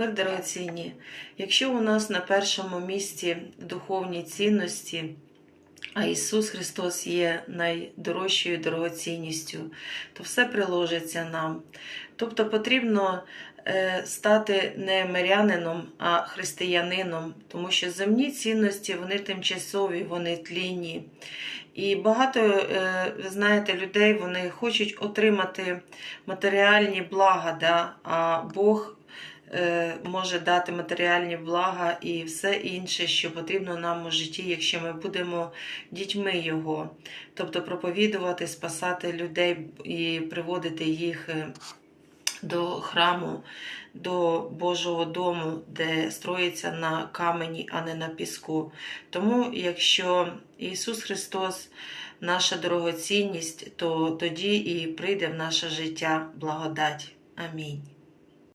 Мир дорогоцінні, якщо у нас на першому місці духовні цінності, а Ісус Христос є найдорожчою дорогоцінністю, то все приложиться нам. Тобто потрібно е, стати не мирянином, а християнином, тому що земні цінності вони тимчасові, вони тлінні. І багато, е, ви знаєте, людей вони хочуть отримати матеріальні блага, да? а Бог може дати матеріальні блага і все інше, що потрібно нам у житті, якщо ми будемо дітьми Його, тобто проповідувати, спасати людей і приводити їх е, до храму, до Божого дому, де строїться на камені, а не на піску. Тому, якщо Ісус Христос наша дорогоцінність, то тоді і прийде в наше життя благодать. Амінь.